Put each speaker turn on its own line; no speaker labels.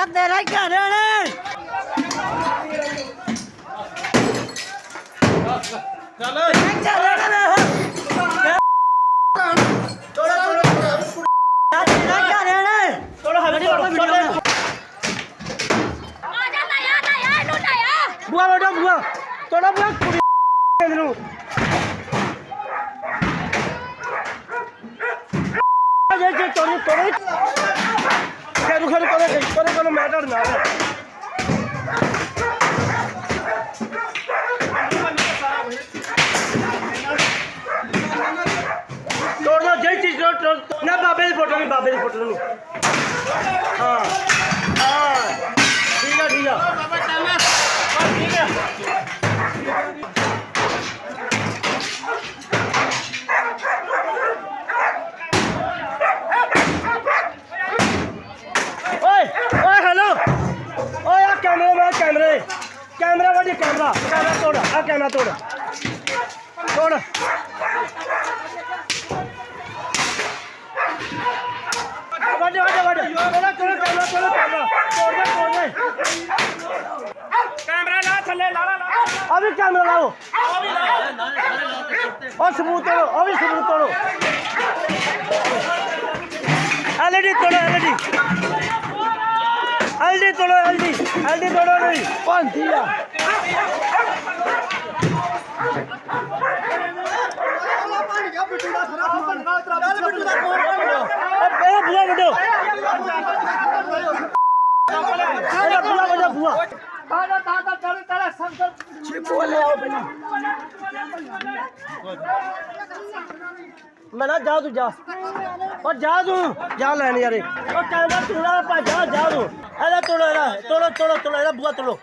ਮੇਰਾ ਤੇਰਾ ਹੀ ਘਰ ਨੇ।
ਚੱਲ
ਘਰ ਨੇ। ਤੇਰਾ ਘਰ ਨੇ।
ਥੋੜਾ ਹੱਥ ਛੋੜ ਛੋੜ
ਆ ਜਾ ਲਾਇਆ ਲਾਇਆ ਇਹਨੂੰ ਲਾਇਆ
ਬੁਆ ਬੇਟਾ ਬੁਆ। ਥੋੜਾ ਬੁਆ ਕੁੜੀ ਨੂੰ। ਜੇ ਜੇ ਤੋੜੀ ਤੋੜੀ ਖੇਰੂ ਖੇਰੂ ਕਰੇ ਕਰੇ ਕੋਲ ਮੈਟਰ ਨਾ ਤੋੜ ਦੋ ਜੇ ਚੀਜ਼ ਤੋੜ ਤੋੜ ਨਾ, ਬਾਬੇ ਦੀ ਫੋਟੋ ਨਹੀਂ, ਬਾਬੇ ਦੀ ਫੋਟੋ ਨੂੰ ਹਾਂ ਹਾਂ। ਠੀਕ ਆ ਠੀਕ ਆ ਬਾਬਾ ਚੱਲ ਠੀਕ ਆ ਓਏ ਓਏ ਹੈਲੋ ਓਏ ਆ ਕੈਮਰੇ ਕੈਮਰੇ ਕੈਮਰਾ ਵਾਲੀ ਕੈਮਰਾ ਕੈਮਰਾ ਤੋੜ ਆ ਕੈਮਰਾ ਤੋੜ ਤੋੜ ਵੱਡ ਵੱਡ ਵੱਡ ਤੋੜਾ ਤੋੜ ਕੈਮਰਾ ਤੋੜ ਕੈਮਰਾ ਤੋੜ ਦੇ ਤੋੜ ਦੇ
ਕੈਮਰਾ ਲਾ ਥੱਲੇ ਲਾ ਲਾ
ਆ ਵੀ ਕੈਮਰਾ ਲਾਓ ਉਹ ਸਬੂਤ ਤੋੜੋ ਉਹ ਵੀ ਸਬੂਤ ਤੋੜੋ ਐਲਈਡੀ ਤੋੜੋ ਐਲਈਡੀ ਐਲਈਡੀ ਤੋੜੋ ਐਲਈਡੀ ਐਲਈਡੀ ਤੋੜੋ ਨਹੀਂ ਪੰਦੀ ਆ ਇਹ ਬੁਆ ਵੱਡੋ ਇਹ ਬੁਆ ਵੱਡੋ ਬੁਆ ਮੈਂ ਨਾ ਜਾ ਤੂੰ ਜਾ ਉਹ ਜਾ ਤੂੰ ਜਾ ਲੈਣ tolo, tolo, tolo, era búatolo.